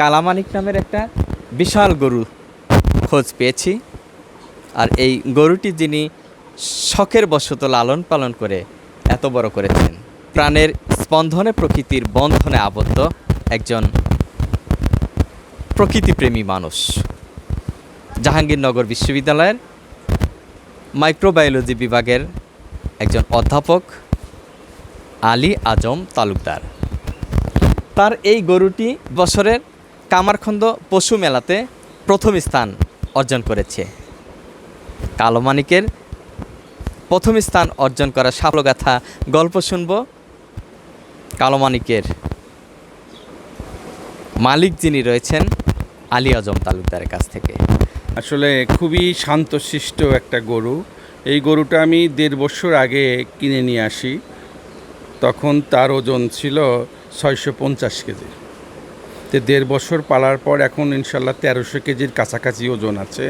কালামানিক নামের একটা বিশাল গরু খোঁজ পেয়েছি। আর এই গরুটি যিনি শখের বশত লালন পালন করে এত বড় করেছেন, প্রাণের স্পন্দনে প্রকৃতির বন্ধনে আবদ্ধ একজন প্রকৃতিপ্রেমী মানুষ। জাহাঙ্গীরনগর বিশ্ববিদ্যালয়ের মাইক্রোবায়োলজি বিভাগের একজন অধ্যাপক আলী আজম তালুকদার। তার এই গরুটি বছরের কামারখন্দ পশু মেলাতে প্রথম স্থান অর্জন করেছে। কালো মানিকের প্রথম স্থান অর্জন করা সাফল্যগাথা গল্প শুনব কালো মানিকের। মালিক যিনি রয়েছেন আলী আজম তালুকদারের কাছ থেকে। আসলে খুবই শান্তশিষ্ট একটা গরু। এই গরুটা আমি দেড় বছর আগে কিনে নিয়ে আসি। তখন তার ওজন ছিল ছয়শো পঞ্চাশ কেজি। তো দেড় বছর পালার পর এখন ইনশাল্লাহ তেরোশো কেজির কাছাকাছি ওজন আছে।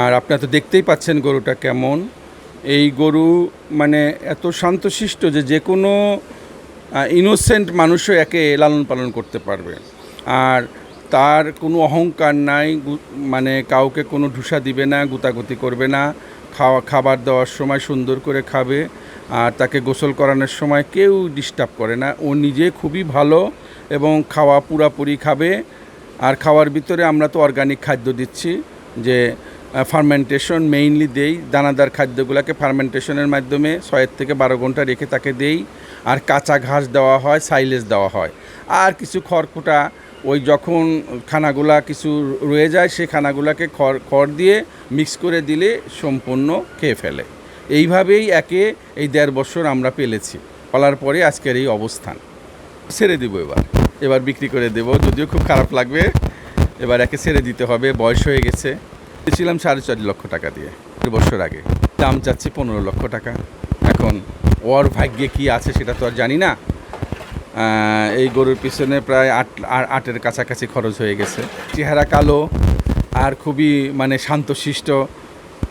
আর আপনারা তো দেখতেই পাচ্ছেন গরুটা কেমন। এই গরু মানে এত শান্তশিষ্ট যে যে কোনো ইনোসেন্ট মানুষও একে লালন পালন করতে পারবে। আর তার কোনো অহংকার নাই মানে কাউকে কোনো ঢুসা দিবে না, গুতাগুতি করবে না। খাওয়া, খাবার দেওয়ার সময় সুন্দর করে খাবে। আর তাকে গোসল করানোর সময় কেউ ডিস্টার্ব করে না। ও নিজে খুবই ভালো। এবং খাওয়া পুরাপুরি খাবে। আর খাওয়ার ভিতরে আমরা তো অর্গানিক খাদ্য দিচ্ছি, যে ফার্মেন্টেশন মেইনলি দেই। দানাদার খাদ্যগুলোকে ফার্মেন্টেশনের মাধ্যমে ছয়ের থেকে বারো ঘণ্টা রেখে তাকে দেই। আর কাঁচা ঘাস দেওয়া হয় সাইলেজ দেওয়া হয়। আর কিছু খড়কুটা, ওই যখন খানাগুলা কিছু রয়ে যায় সেই খানাগুলাকে খড় খড় দিয়ে মিক্স করে দিলে সম্পূর্ণ খেয়ে ফেলে। এইভাবেই একে এই দেড় বছর আমরা পেলেছি। ফলার পরে আজকের এই অবস্থান। ছেড়ে দিব এবার। এবার বিক্রি করে দেব। যদিও খুব খারাপ লাগবে, এবার একে ছেড়ে দিতে হবে, বয়স হয়ে গেছে। ছিলাম সাড়ে চার লক্ষ টাকা দিয়ে দেড় বছর আগে। দাম চাচ্ছি পনেরো লক্ষ টাকা। এখন ওর ভাগ্যে কি আছে সেটা তো আর জানি না। এই গরুর পিছনে প্রায় আট আটের কাছাকাছি খরচ হয়ে গেছে। চেহারা কালো আর খুবই মানে শান্তশিষ্ট।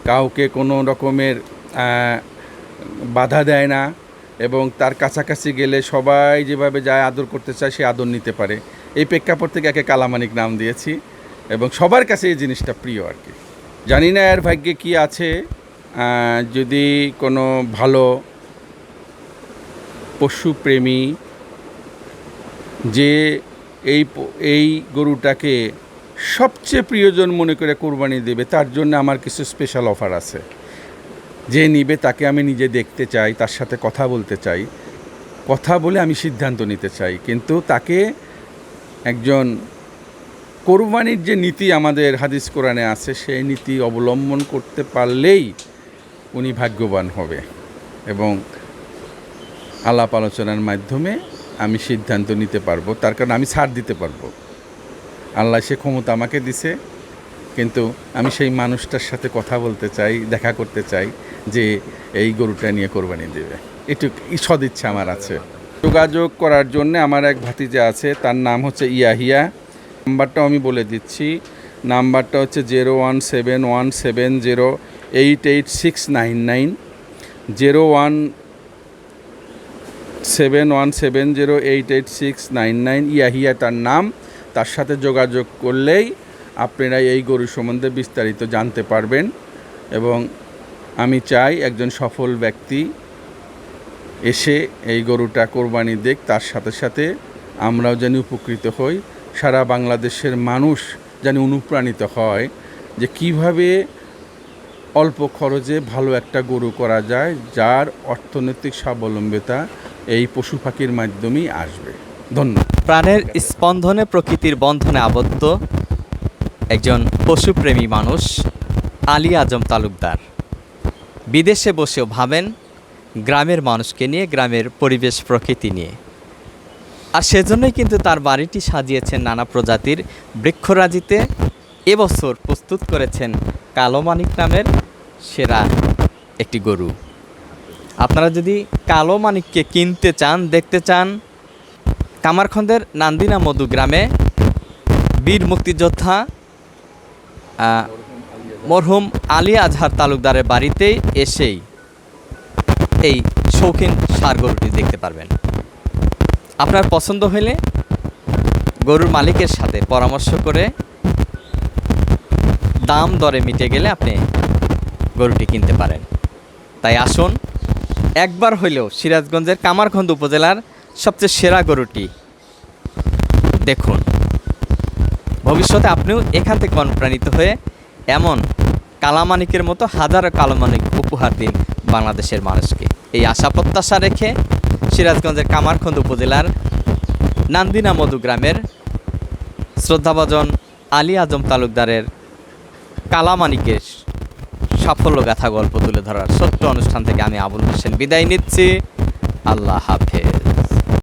কাউকে কোনো রকমের বাধা দেয় না। এবং তার কাছাকাছি গেলে সবাই যেভাবে যায়, আদর করতে চায়, সে আদর নিতে পারে। এই প্রেক্ষাপট থেকে একে কালামানিক নাম দিয়েছি এবং সবার কাছে এই জিনিসটা প্রিয় আর কি। জানি না এর ভাগ্যে কি আছে যদি কোনো ভালো পশুপ্রেমী যে এই এই গরুটাকে সবচেয়ে প্রিয়জন মনে করে কোরবানি দেবে, তার জন্য আমার কিছু স্পেশাল অফার আছে। যে নিবে তাকে আমি নিজে দেখতে চাই, তার সাথে কথা বলতে চাই। কথা বলে আমি সিদ্ধান্ত নিতে চাই। কিন্তু তাকে একজন কোরবানির যে নীতি আমাদের হাদিস কোরআনে আছে, সেই নীতি অবলম্বন করতে পারলেই উনি ভাগ্যবান হবে। এবং আলাপ আলোচনার মাধ্যমে আমি সিদ্ধান্ত নিতে পারব। তার কারণ আমি ছাড় দিতে পারব। আল্লাহ সে ক্ষমতা আমাকে দিছে, কিন্তু আমি সেই মানুষটার সাথে কথা বলতে চাই, দেখা করতে চাই। যে এই গরুটা নিয়ে কোরবানি দেবে। এটুক সদিচ্ছা আমার আছে। যোগাযোগ করার জন্য আমার এক ভাতিজা আছে, তার নাম হচ্ছে ইয়াহিয়া। নাম্বারটাও আমি বলে দিচ্ছি। নাম্বারটা হচ্ছে zero one seven one seven zero eight eight six nine nine. Zero one seven one seven zero eight eight six nine nine. Yahya তার নাম, তার সাথে যোগাযোগ করলেই আপনারা এই গরু সম্বন্ধে বিস্তারিত জানতে পারবেন এবং আমি চাই একজন সফল ব্যক্তি এসে এই গরুটা কোরবানি দেখ তার সাথে সাথে আমরাও যেন উপকৃত হই, সারা বাংলাদেশের মানুষ যেন অনুপ্রাণিত হয় যে কীভাবে অল্প খরচে ভালো একটা গরু করা যায়, যার অর্থনৈতিক স্বাবলম্বিতা এই পশু পাখির মাধ্যমেই আসবে। ধন্যবাদ। প্রাণের স্পন্দনে প্রকৃতির বন্ধনে আবদ্ধ একজন পশুপ্রেমী মানুষ, আলী আজম তালুকদার। বিদেশে বসেও ভাবেন গ্রামের মানুষকে নিয়ে, গ্রামের পরিবেশ, প্রকৃতি নিয়ে। আর সেজন্যই কিন্তু তার বাড়িটি সাজিয়েছেন নানা প্রজাতির বৃক্ষরাজিতে। এবছর প্রস্তুত করেছেন কালো মানিক নামের সেরা একটি গরু। আপনারা যদি কালো মানিককে কিনতে চান, দেখতে চান, কামারখন্দের নান্দিনা মধু গ্রামে বীর মুক্তিযোদ্ধা মরহুম আলী আজহার তালুকদারের বাড়িতে এসেই এই শৌখিন সার গরুটি দেখতে পারবেন। আপনার পছন্দ হলে গরুর মালিকের সাথে পরামর্শ করে দাম দরে মিটে গেলে আপনি গরুটি কিনতে পারেন। তাই আসুন, একবার হইলেও সিরাজগঞ্জের কামারখন্দ উপজেলার সবচেয়ে সেরা গরুটি দেখুন। ভবিষ্যতে আপনিও এখান থেকে অনুপ্রাণিত হয়ে এমন কালামানিকের মতো হাজারো কালামানিক উপহার দিন বাংলাদেশের মানুষকে। এই আশা প্রত্যাশা রেখে সিরাজগঞ্জের কামারখন্দ উপজেলার নান্দিনা মধু গ্রামের শ্রদ্ধাভাজন আলী আজম তালুকদারের কালামানিকের সাফল্য গাথা গল্প তুলে ধরার ছোট্ট অনুষ্ঠান থেকে আমি আবুল হোসেন বিদায় নিচ্ছি। আল্লাহ হাফেজ।